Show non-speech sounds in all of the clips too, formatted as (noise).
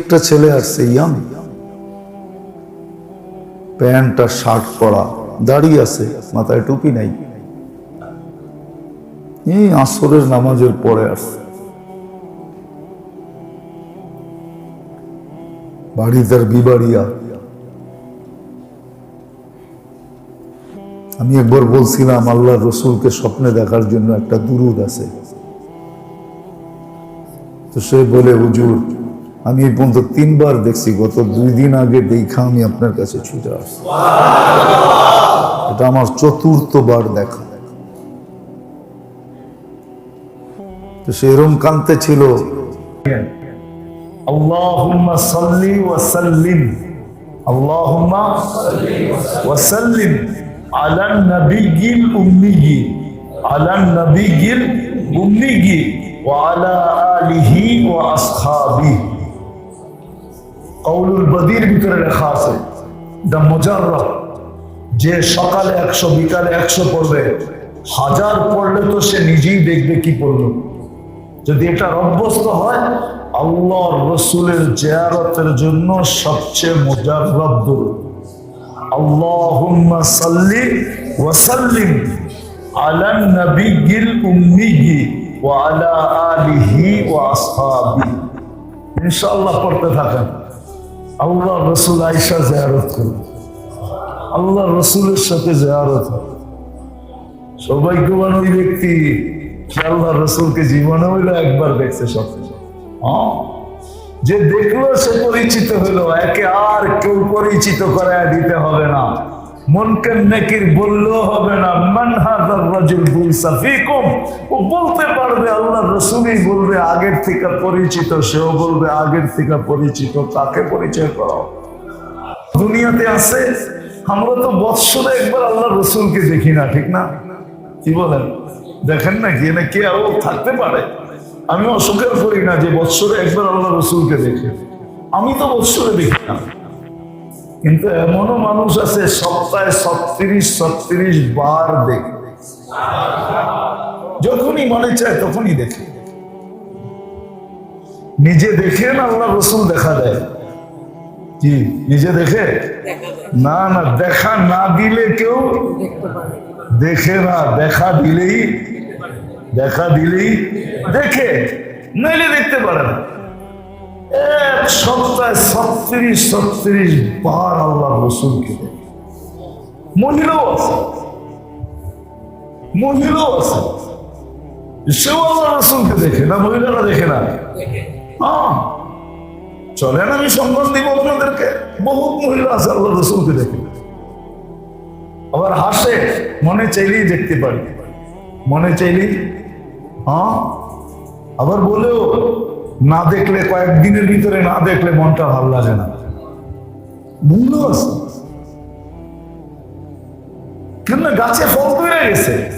একটা ছেলে আসছে ইয়াং প্যান্ট আর শার্ট পরা দাড়ি আছে, মাথায় টুপি নাই। এই আসরের নামাজের পরে আসছে। বাড়ি তার বিবাড়িয়া আমি একবার বলছিলাম আল্লাহ রসুলকে স্বপ্নে দেখার জন্য একটা দুরুদ আছে। তো সে বলে, হুজুর আমি এই পর্যন্ত তিনবার দেখছি, গত দুই দিন আগে দেখা আমি আপনার কাছে ছুটে আসছি। এটা আমার চতুর্থবার দেখা। তো সেরম কান্তে ছিল। আল্লাহুম্মা সাল্লি ওয়া সাল্লিম। আল্লাহুম্মা ওয়া সাল্লিম আলা নাবিয়িল উম্মিয়ি। আলা নাবিয়িল উম্মিয়ি। ওয়া আলা আলিহি ওয়া আসহাবিহি। কৌলুল বদির ভিতরে লেখা আছে দ্য মুজাররদ যে সকালে একশো, বিকালে একশো পড়বে। হাজার পড়লে তো সে নিজেই দেখবে কি পড়ল। যদি এটা অভ্যস্ত হয়, আল্লাহর রসুলের জিয়ারতের জন্য সবচেয়ে মুজাররব দূর আল্লাহুম্মা সাল্লি ওয়া সাল্লিম আলা নবিয়্যিল উম্মিয়্যি ওয়া আলা আলিহি ওয়া আসহাবিহি। ইনশাআল্লাহ পড়তে থাকেন। আল্লাহ রসুল আয়সা জেয়ারত করুন আল্লাহ রসুলের সাথে জেয়ারত হয়। সৌভাগ্যবান ওই ব্যক্তি আল্লাহ রসুলকে জীবনে হইল একবার দেখছে সব হ্যাঁ? যে দেখল সে পরিচিত হলো একে আর কেউ পরিচিত করে দিতে হবে না। মনকে নেকির বললেও হবে না। মানহাদার রাজুল বুইসা ফিকুম। ও বলতে পারবে আল্লাহ রসুলই বলবে, আগের থেকে পরিচিত, সেও বলবে, আগের থেকে পরিচিত, তাকে পরিচয় করো। দুনিয়াতে আছে, আমরা তো বৎসরে একবার আল্লাহ রসুলকে দেখি না, ঠিক না? কি বলেন? দেখেন না কি না কে আরও থাকতে পারে? আমি অস্বীকার করি না যে বৎসরে একবার আল্লাহ রসুলকে দেখে। আমি তো বৎসরে দেখি না। কিন্তু এমনও মানুষ আছে সপ্তাহে ছত্রিশ ছত্রিশ বার দেখে। যখনই মনে চায় তখনই দেখে। নিজে দেখে না আল্লাহ রসুল দেখা দেয়। কি, নিজে দেখে? না না, দেখা না দিলে কেউ দেখে না, দেখা দিলেই দেখা দিলেই দেখে। নইলে দেখতে পারে না। এক সপ্তাহে ছত্রিশ ছত্রিশ বার আল্লাহ রসুলকে দেখে। মহিলাও আছে। মহিলাও আছে। সেও আল্লাহ রসুলকে দেখে না মহিলারা দেখে না? হ্যাঁ। চলেন আমি সম্মান দিব আপনাদেরকে। বহুত মহিলা আছে আল্লাহ রসুলকে দেখে। আবার হাসে মনে চাইলেই দেখতে পারি। মনে চাইলেই হ্যাঁ। আবার বলেও না দেখলে, কয়েকদিনের ভিতরে না দেখলে মনটা ভালো লাগে না। মূল্য আছে। কেন গাছে ফল তৈরি গেছে।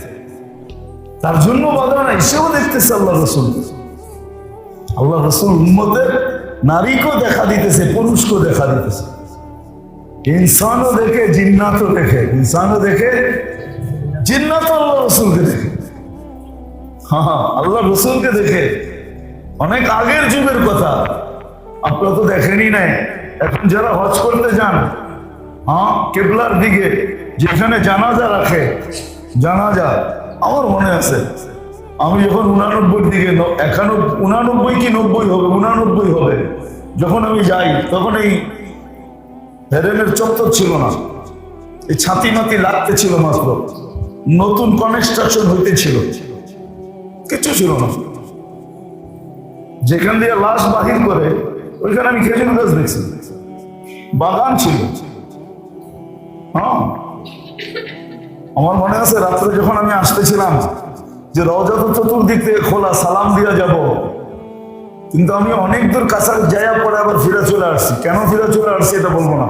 তার জন্য বাধা নাই, সেও দেখতেছে আল্লাহ রসুল। আল্লাহ রসুল উম্মদের নারীকেও দেখা দিতেছে, পুরুষকেও দেখা দিতেছে। ইনসানও দেখে, জিন্নাতও দেখে। ইনসানও দেখে জিন্নাত আল্লাহ রসুলকে দেখে। হ্যাঁ আল্লাহ রসুলকে দেখে। অনেক আগের যুগের কথা। আপনারা তো দেখেনি নাই। এখন যারা হজ করতে যান হ্যাঁ কেবলার দিকে, যেখানে জানাজা রাখে, জানাজা, আমার মনে আছে, আমি যখন উনানব্বই দিকে একানব্বই উনানব্বই কি নব্বই হবে, উনানব্বই হবে, যখন আমি যাই, তখন এই হেরেনের চত্বর ছিল না। এই ছাতি মাতি লাগতে ছিল মাত্র। নতুন কনস্ট্রাকশন হইতেছিল কিছু ছিল না। যেখান দিয়ে লাশ বাহির করে, ওইখানে আমি খেজুর গাছ দেখছি। বাগান ছিল। হ্যাঁ? আমার মনে আছে, রাত্রে যখন আমি আসতেছিলাম যে রওজা তো চতুর্দিক থেকে খোলা, সালাম দিয়া যাব। কিন্তু আমি অনেক দূর কাছার যাইয়া পরে আবার ফিরে চলে আসছি। কেন ফিরে চলে আসছি এটা বলব না।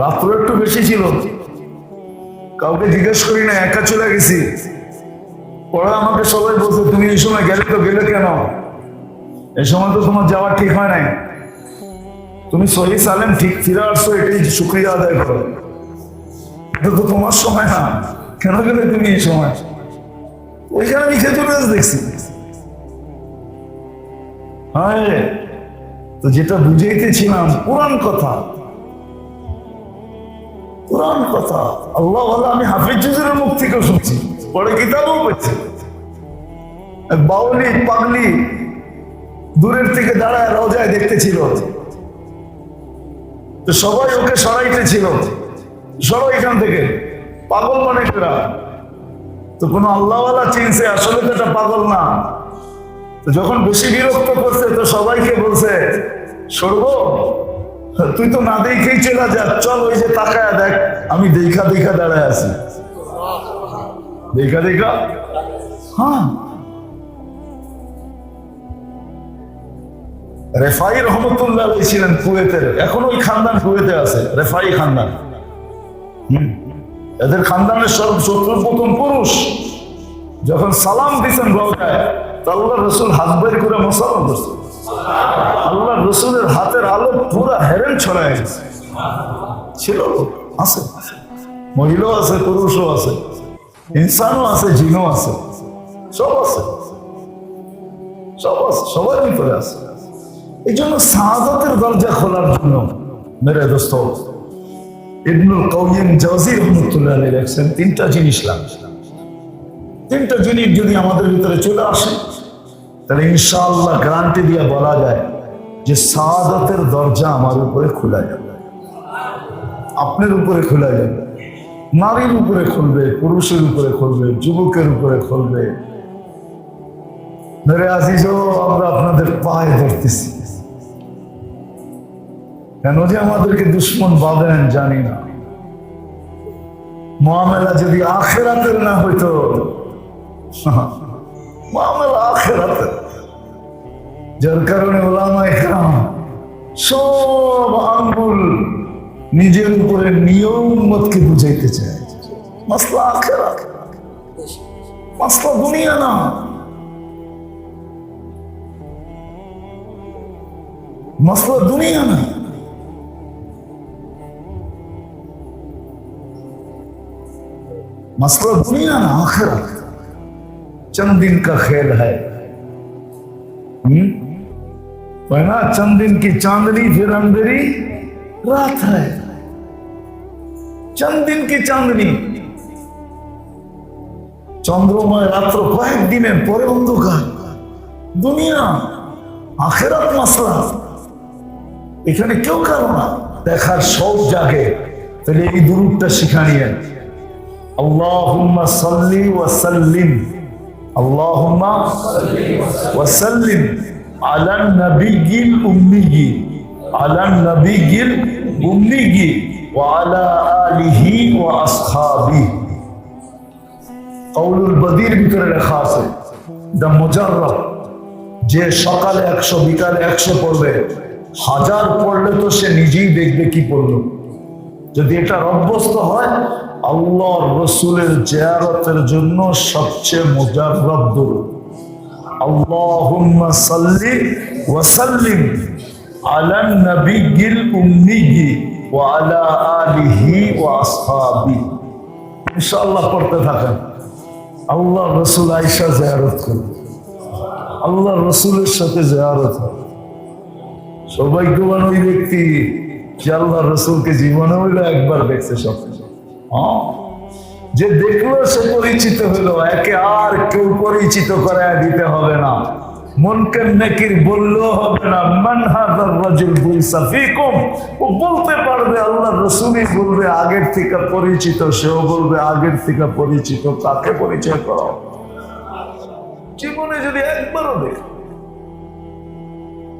রাত্র একটু বেশি ছিল। কাউকে জিজ্ঞেস করি না, একা চলে গেছি। পরে আমাকে সবাই বলছে, তুমি এই সময় গেলে তো গেলে কেন? এই সময় তো তোমার যাওয়া ঠিক হয় নাই। তুমি সহি সালেম ঠিক ফিরে আসছো, এটাই শুক্রিয়া আদায় করো। এটা তো তোমার সময় না। কেন গেলে তুমি এই সময়? ওইখানে আমি খেজুর গাছ দেখছি। হ্যাঁ। তো যেটা বুঝাইতেছিলাম পুরান কথা। পুরান কথা। আল্লাহ আমি হাফিজ মুখ থেকে শুনছি। পরে কিতাবও এক বাউলি পাগলি দূরের থেকে দাঁড়ায় রোজায় দেখতেছিল। সবাই ওকে সরাইতেছিল। সরো এখান থেকে পাগল মানে তো কোনো আল্লাহওয়ালা চিনছে, আসলে তো এটা পাগল না। যখন বেশি বিরক্ত করছে, তো সবাইকে বলছে, সরব, তুই তো না দেখেই চলে যা, চল ওই যে তাকায় দেখ, আমি দেখা দেখা দাঁড়ায় আছি। দেখা দেখা হ্যাঁ রেফাই রহমতুল্লাহ ছিলেন কুয়েতের। এখন ওই খানদান কুয়েতে আছে, রেফাই খানদান। এদের খানদানের সব শত্রু প্রথম পুরুষ। যখন সালাম দিচ্ছেন রওজায় তো আল্লাহ রসুল হাত বের করে মোসালাম করছে। আল্লাহ রসুলের হাতের আলো পুরো হেরেন ছড়ায় গেছে। ছিল আছে। মহিলাও আছে, পুরুষও আছে। ইনসানও আছে, জিনও আছে। সব আছে। সব আছে সবার ভিতরে আছে? এই জন্য সাহায্যের দরজা খোলার জন্য মেরে দোস্ত, ইবনুল জাওজি রহমতুল্লাহ লেখছেন, তিনটা জিনিস লাগবে। তিনটা জিনিস যদি আমাদের ভিতরে চলে আসে, তাহলে ইনশাআল্লাহ গ্যারান্টি দিয়ে বলা যায় যে সাদাতের দরজা আমার উপরে খোলা যাবে। আপনার উপরে খোলা যাবে। নারীর উপরে খুলবে, পুরুষের উপরে খুলবে, যুবকের উপরে খুলবে। মেরে আজিজও আমরা আপনাদের পায়ে ধরতেছি। কেন যে আমাদেরকে দুশ্মন পাবেন জানি না। মামেলা যদি আখেরাতের না হইতো (laughs) মহামেলা আখেরাতের। যার কারণে ওলামা একরাম সব আঙ্গুল নিজের উপরে নিয়ম মতকে বুঝাইতে চায় মাসলা আখেরাত মাসলা দুনিয়া না মাসলা দুনিয়া না मसला दुनिया ना आखिरत चंद दिन का खेल है हम्म? है ना चंद दिन की चांदनी फिर अंधेरी রাত है চান্দিন কি की চন্দ্রময় রাত্র কয়েকদিনের পরে অন্ধকার। দুনিয়া, আখেরাত মাসলা। এখানে কেউ কারও না। দেখার সব জাগে। তাহলে এই দুরুদটা শিখা নিয়ে। আল্লাহুম্মা সাল্লি ওয়া সাল্লিম। আল্লাহুম্মা ওয়া সাল্লিম। আলা নবিয়িল উম্মিয়িন على النبي الأمي وعلى آله وأصحابه قول البدير ভিতরে লেখা আছে দা মুজাররব যে সকালে একশো বিকালে একশো পড়বে হাজার পড়লে তো সে নিজেই দেখবে কি পড়লো যদি এটা অভ্যস্ত হয় আল্লাহর রসুলের জিয়ারতের জন্য সবচেয়ে মুজাররব দূর আল্লাহুম্মা সাল্লি ওয়া ইনশাআল্লাহ পড়তে থাকেন। আল্লাহ রসুল জিয়ারত করবে আল্লাহ রসুলের সাথে হবে সৌভাগ্যবান ওই ব্যক্তি যে আল্লাহ রসুলকে জীবনে হইল একবার দেখছে সব হ্যাঁ। যে দেখল সে পরিচিত হলো একে আর কেউ পরিচিত করে দিতে হবে না। মনকে নাকির হবে না। রাজুল ও বলতে পারবে আল্লাহ বলবে, আগের থেকে পরিচিত, সেও বলবে, আগের থেকে পরিচিত, কাকে পরিচয় করো? জীবনে যদি একবারও দেখ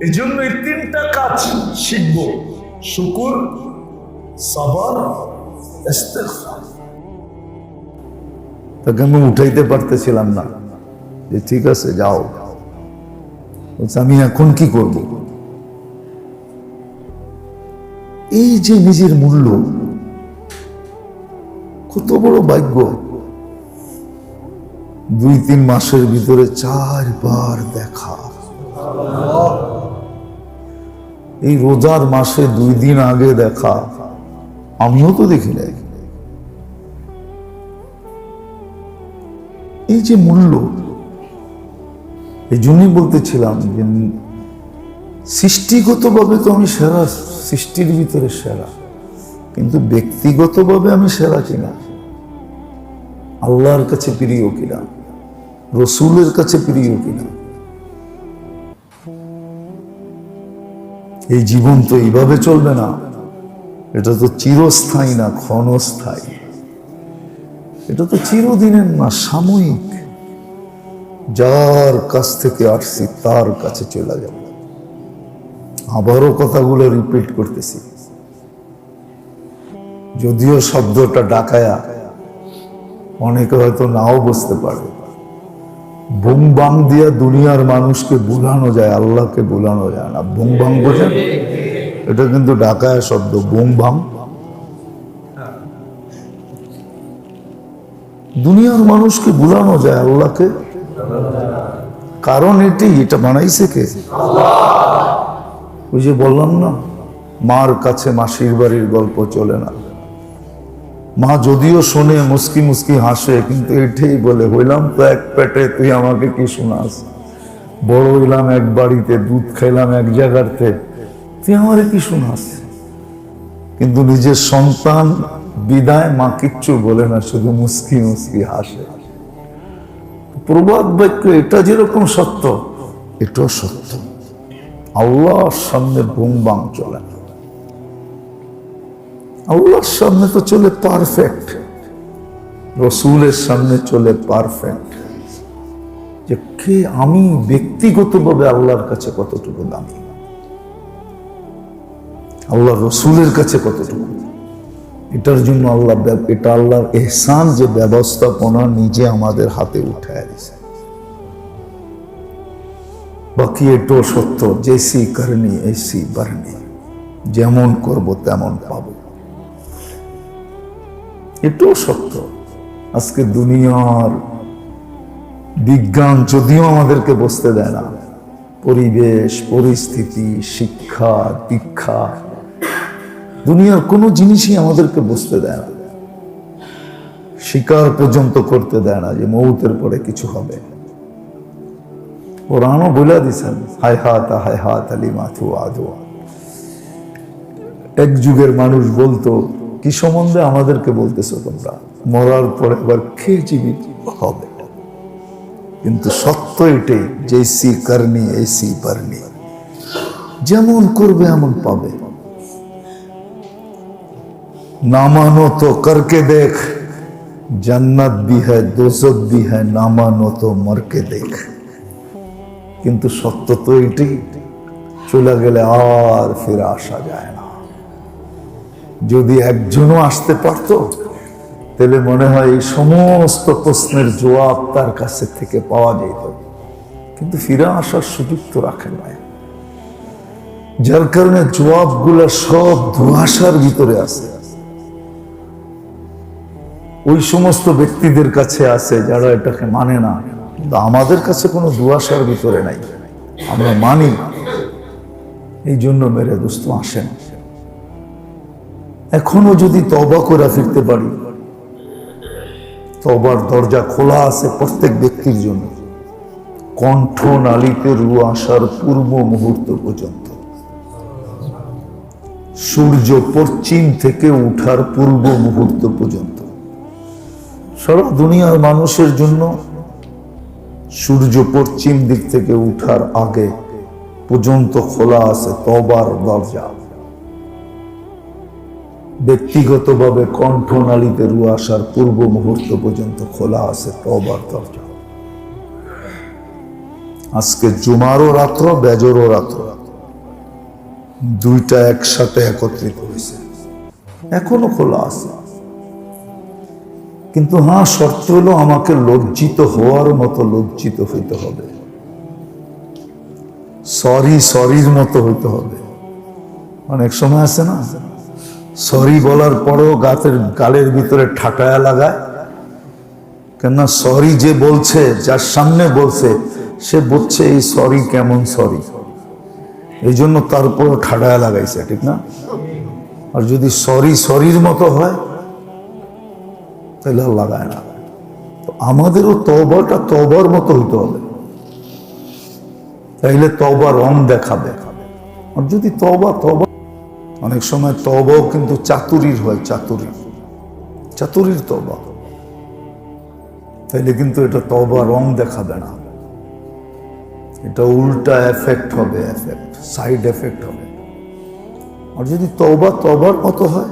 এই জন্য এই তিনটা কাজ শিখব। শুকুর, সবর তাকে আমি উঠাইতে পারতেছিলাম না। যে ঠিক আছে, যাও। আমি এখন কি করব? এই যে নিজের মূল্য, কত বড় ভাগ্য। দুই তিন মাসের ভিতরে চারবার দেখা। এই রোজার মাসে দুই দিন আগে দেখা। আমিও তো দেখি নাই। এই যে মূল্য এই জন্যই বলতেছিলাম যে সৃষ্টিগতভাবে তো আমি সেরা, সৃষ্টির ভিতরে সেরা। কিন্তু ব্যক্তিগতভাবে আমি সেরা কিনা? আল্লাহর কাছে প্রিয় কিনা? রসুলের কাছে প্রিয় কিনা? এই জীবন তো এইভাবে চলবে না। এটা তো চিরস্থায়ী না, ক্ষণস্থায়ী। এটা তো চিরদিনের না, সাময়িক। যার কাছ থেকে আসছি, তার কাছে চলে যাব। আবারও কথাগুলো রিপিট করতেছি। যদিও শব্দটা ডাকায়া, অনেকে হয়তো নাও বুঝতে পারে। বুম বাং দিয়া দুনিয়ার মানুষকে বুলানো যায়, আল্লাহকে বুলানো যায় না। বুম বাং বোঝেন? এটা কিন্তু ডাকায়া শব্দ বুম বাং। দুনিয়ার মানুষকে বুলানো যায় আল্লাহকে। কারণ এটি, এটা বানাইছে কে? ওই যে বললাম না, মার কাছে মাসির বাড়ির গল্প চলে না। মা যদিও শোনে, মুস্কি মুস্কি হাসে, কিন্তু এটাই বলে, হইলাম তো এক পেটে, তুই আমাকে কি শোনাস? বড় হইলাম এক বাড়িতে, দুধ খাইলাম এক জায়গাতে, তুই আমারে কি শোনাস? কিন্তু নিজের সন্তান বিদায় মা কিচ্ছু বলে না, শুধু মুস্কি মুস্কি হাসে। প্রবাদ বাক্য এটা যেরকম সত্য, এটাও সত্য। আল্লাহর সামনে বুম বাং চলে না। আল্লাহর সামনে তো চলে পারফেক্ট রসুলের সামনে চলে পারফেক্ট যে কে আমি ব্যক্তিগতভাবে আল্লাহর কাছে কতটুকু দামি? আল্লাহ রসুলের কাছে কতটুকু এটার জন্য আল্লাহ এটা আল্লাহর এহসান যে ব্যবস্থাপনা নিজে আমাদের হাতে উঠায় দিছে বাকি এটাও সত্য জেসি করনি এসি বারনি। যেমন করব তেমন পাবো। এটাও সত্য। আজকে দুনিয়ার বিজ্ঞান যদিও আমাদেরকে বসতে দেয় না, পরিবেশ, পরিস্থিতি, শিক্ষা, দীক্ষা দুনিয়ার কোনো জিনিসই আমাদেরকে বসতে দেয় না। স্বীকার পর্যন্ত করতে দেয় না যে মৌতের পরে কিছু হবে। কোরআনও বলে দিছেন, হায় হাত হায় হাত আলী মাথু আদু। এক যুগের মানুষ বলতো, কি সম্বন্ধে আমাদেরকে বলতেছো তোমরা? মরার পরে আবার কে জীবিত হবে? কিন্তু সত্য এটাই, যে জেসি করনি এসি পারনি। যেমন করবে, এমন পাবে। না মানো তো করকে দেখ জান্নাত भी है दोजक भी है না মানো তো মরকে দেখ কিন্তু সত্য তো এটাই চলে গেলে আর ফিরে আসা যায় না যদি একজনও আসতে পারতো তাহলে মনে হয় এই সমস্ত প্রশ্নের জবাব তার কাছে থেকে পাওয়া যেত কিন্তু ফিরে আসার সুযোগ তো রাখেন নাই যার কারণে জবাবগুলো সব ধোঁয়াশার ভিতরে আছে ওই সমস্ত ব্যক্তিদের কাছে আছে যারা এটাকে মানে না। আমাদের কাছে কোনো দুয়াশার ভিতরে নাই। আমরা মানি। এই জন্য মেরে দোস্ত, আসেন। এখনও যদি তবা করে ফিরতে পারি তবার দরজা খোলা আছে প্রত্যেক ব্যক্তির জন্য। কণ্ঠ নালিতে রু আসার পূর্ব মুহূর্ত পর্যন্ত। সূর্য পশ্চিম থেকে উঠার পূর্ব মুহূর্ত পর্যন্ত। সারা দুনিয়ার মানুষের জন্য সূর্য পশ্চিম দিক থেকে উঠার আগে পর্যন্ত খোলা আছে তবার দরজা। ব্যক্তিগতভাবে কণ্ঠনালীতে রু আসার পূর্ব মুহূর্ত পর্যন্ত খোলা আছে তবার দরজা। আজকে জুমারও রাত্র, বেজরও রাত্র। দুইটা একসাথে একত্রিত হয়েছে। এখনও খোলা আছে। কিন্তু হ্যাঁ শর্ত হলো আমাকে লজ্জিত হওয়ার মতো লজ্জিত হইতে হবে। সরি সরির মতো হইতে হবে। অনেক সময় আছে না? সরি বলার পরেও গাতের গালের ভিতরে ঠাটায়া লাগায়। কেননা সরি যে বলছে, যার সামনে বলছে, সে বলছে এই সরি কেমন সরি এই জন্য তারপরও ঠাটায়া লাগাইছে, ঠিক না? আর যদি সরি সরির মতো হয় তাহলে আর লাগায় না। তো আমাদেরও তবাটা তবার মতো হইতে হবে। তাইলে তবা রং দেখাবে। আর যদি তবা তবা অনেক সময় তবাও কিন্তু চাতুরির হয় চাতুরি চাতুরির তবা তাইলে কিন্তু এটা তবা রং দেখাবে না। এটা উল্টা এফেক্ট হবে এফেক্ট সাইড এফেক্ট হবে। আর যদি তবা তবার মতো হয়,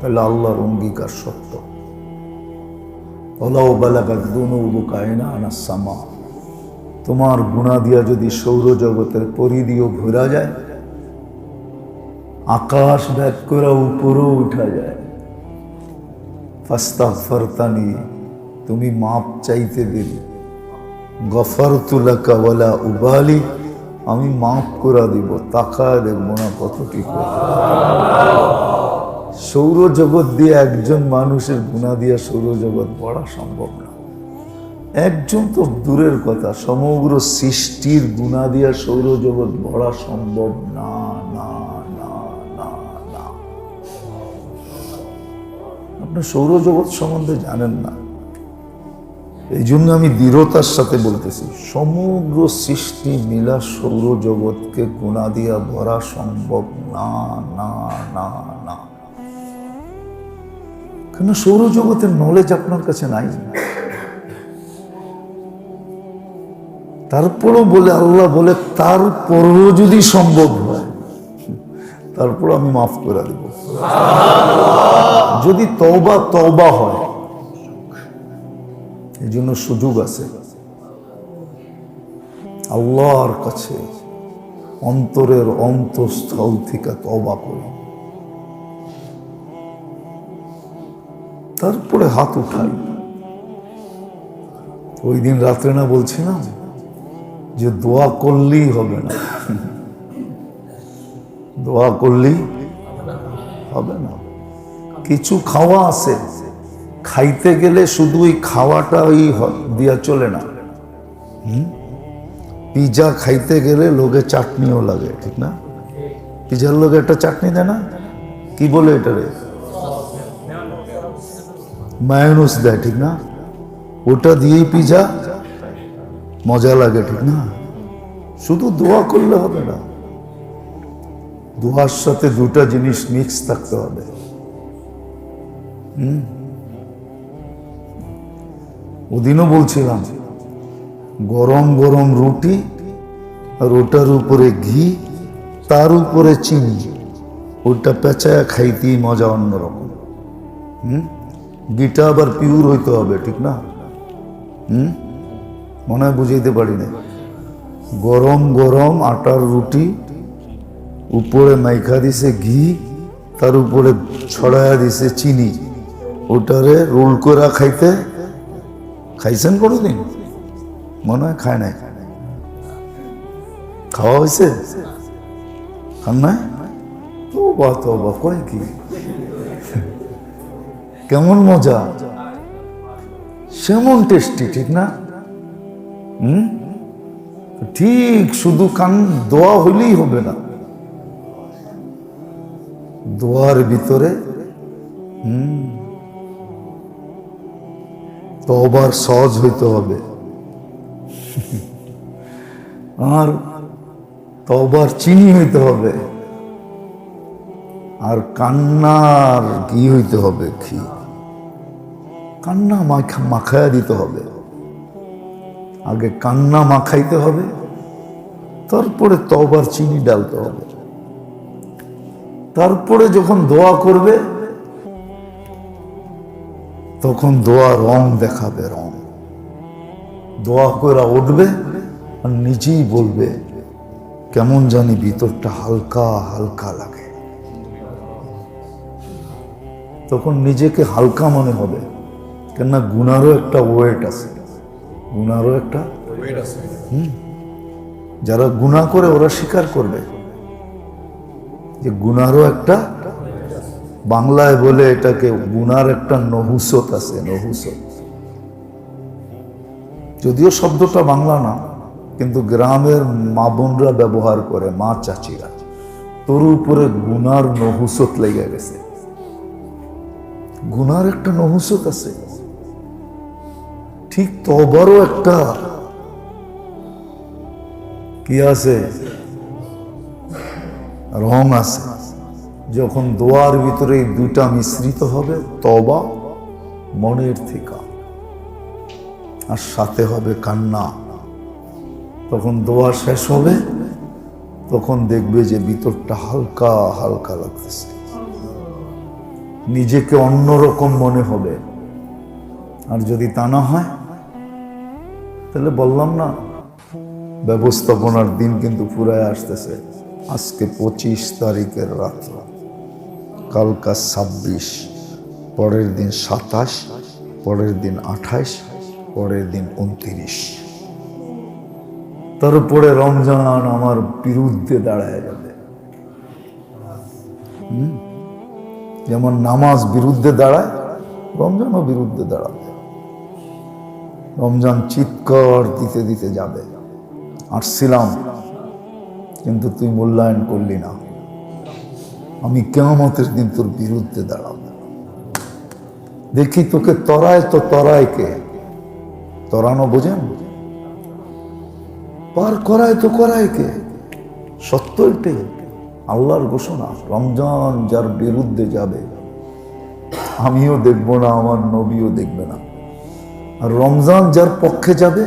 তাহলে আল্লাহর অঙ্গীকার সত্য। ওলাও বালাগাত দুনুবু কায়না আনা সামা। তোমার গুণা দিয়া যদি সৌরজগতের পরিধিও ঘোরা যায়, আকাশ ব্যাগ করে উপরেও উঠা যায়। ফাস্তা ফরতানি তুমি মাপ চাইতে দিলি গফর তুলাকা ওয়ালা উবালি, আমি মাফ করে দিব, তাকায় দেখব না কত কি করে সৌরজগৎ দিয়ে একজন মানুষের গুণা দিয়ে সৌরজগৎ পড়া সম্ভব না। একজন তো দূরের কথা, সমগ্র সৃষ্টির গুণা দিয়া সৌরজগৎ ভরা সম্ভব না না না না না। সৌরজগৎ সম্বন্ধে জানেন না। এই জন্য আমি দৃঢ়তার সাথে বলতেছি, সমগ্র সৃষ্টি মিলা সৌরজগৎকে গুণা দিয়া ভরা সম্ভব না না না না। কেন সৌরজগতের নলেজ আপনার কাছে নাই। তারপরও বলে আল্লাহ বলে তারপরও যদি সম্ভব হয় তারপর আমি মাফ করে দেব। যদি তওবা তওবা হয় এই জন্য সুযোগ আছে। আল্লাহর কাছে অন্তরের অন্তঃস্থল থেকে তবা করুন। তারপরে হাত উঠাই। ওই দিন রাত্রে না বলছিলাম যে দোয়া করলেই হবে না। দোয়া করলেই হবে না। কিছু খাওয়া আছে। খাইতে গেলে শুধু ওই খাওয়াটা ওই দিয়া চলে না? পিজা খাইতে গেলে লোকে চাটনিও লাগে, ঠিক না? পিজার লোকে একটা চাটনি দেয় না? কি বলে এটা রে? মায়োনুস দেয়, ঠিক না? ওটা দিয়েই পিজা, মজা লাগে, ঠিক না? শুধু দোয়া করলে হবে না। দোয়ার সাথে দুটা জিনিস মিক্স থাকতে হবে। হুম? ওদিনও বলছিলাম, গরম গরম রুটি, আর ওটার উপরে ঘি, তার উপরে চিনি, ওটা পেঁচায়া খাইতেই মজা অন্যরকম। হুম? ঘিটা আবার পিওর হইতে হবে, ঠিক না? হুম? মনে হয় বুঝাইতে পারি না গরম গরম আটার রুটি, উপরে মাইখা দিছে ঘি, তার উপরে ছড়ায়া দিছে চিনি। ওটারে রোল করে খাইতে খাইছেন কোনোদিন? মনে হয় খায় নাই। খাওয়া হয়েছে খান নাই? তো বা তো বা কয় কি? কেমন মজা? সেমন টেস্টি ঠিক না? হুম? ঠিক, শুধু কান দোয়া হইলেই হবে না। দোয়ার ভিতরে, হুম? তবার সহজ হইতে হবে। আর তবার চিনি হইতে হবে। আর কান্নার কি হইতে হবে কি কান্না মাখা, মাখায়া দিতে হবে। আগে কান্না মাখাইতে হবে। তারপরে তবার চিনি ডালতে হবে। তারপরে যখন দোয়া করবে, তখন দোয়া রং দেখাবে রং। দোয়া করে উঠবে আর নিজেই বলবে, কেমন জানি ভিতরটা হালকা হালকা লাগে। তখন নিজেকে হালকা মনে হবে। কেননা গুনারও একটা ওয়েট আছে। গুনারও একটা হুম? যারা গুণা করে ওরা স্বীকার করবে যে গুনারও একটা বাংলায় বলে এটাকে গুনার একটা নহুসত আছে, নহুসত। যদিও শব্দটা বাংলা না, কিন্তু গ্রামের মা বোনরা ব্যবহার করে, মা চাচিরা। তোর উপরে গুনার নহুসত লেগে গেছে। গুনার একটা নহুসত আছে। ঠিক তবারও একটা। কি আছে? রং আছে। যখন দোয়ার ভিতরে এই দুইটা মিশ্রিত হবে তবা মনের থেকে। আর সাথে হবে কান্না। তখন দোয়া শেষ হবে, তখন দেখবে যে ভিতরটা হালকা হালকা লাগতেছে। নিজেকে অন্যরকম মনে হবে। আর যদি তা না হয় তাহলে বললাম না। ব্যবস্থাপনার দিন কিন্তু ফুরায় আসতেছে। আজকে পঁচিশ তারিখের রাত্র কালকা ছাব্বিশ, পরের দিন সাতাশ, পরের দিন আঠাশ, পরের দিন উনত্রিশ। তারপরে রমজান আমার বিরুদ্ধে দাঁড়ায় যাবে? যেমন নামাজ বিরুদ্ধে দাঁড়ায়, রমজানও বিরুদ্ধে দাঁড়াবে। রমজান চিৎকার দিতে দিতে যাবে। আসছিলাম, কিন্তু তুই মূল্যায়ন করলি না। আমি কেমতের দিন তোর বিরুদ্ধে দাঁড়াবো। দেখি তোকে তরায় তো তরায় কে? তরানো বোঝেন? পার করায় তো করায় কে? সত্য আল্লাহর ঘোষণা, রমজান যার বিরুদ্ধে যাবে, আমিও দেখব না, আমার নবীও দেখবে না। আর রমজান যার পক্ষে যাবে,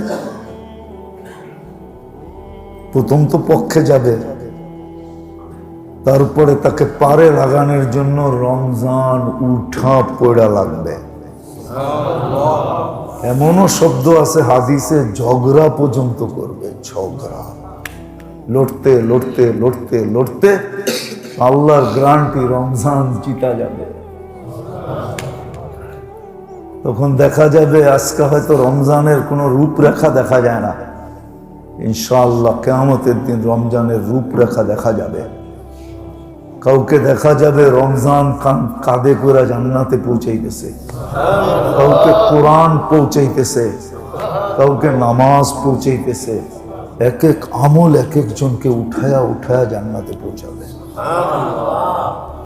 প্রথম তো পক্ষে যাবে। তারপরে তাকে পারে লাগানোর জন্য রমজান উঠা পড়া লাগবে। এমনও শব্দ আছে, হাদিসে ঝগড়া পর্যন্ত করবে, ঝগড়া। লড়তে লড়তে লড়তে লড়তে আল্লাহর গ্রান্টি রমজান জিতা যাবে। তখন দেখা যাবে আজকে হয়তো রমজানের কোনো রূপরেখা দেখা যায় না। ইনশাআল্লাহ কেয়ামতের দিন রমজানের রূপরেখা দেখা যাবে। কাউকে দেখা যাবে রমজান কাঁধে করে জান্নাতে পৌঁছাইতেছে। কাউকে কোরআন পৌঁছাইতেছে। কাউকে নামাজ পৌঁছাইতেছে। এক এক আমল এক একজনকে উঠায়া উঠায়া জান্নাতে পৌঁছাবে।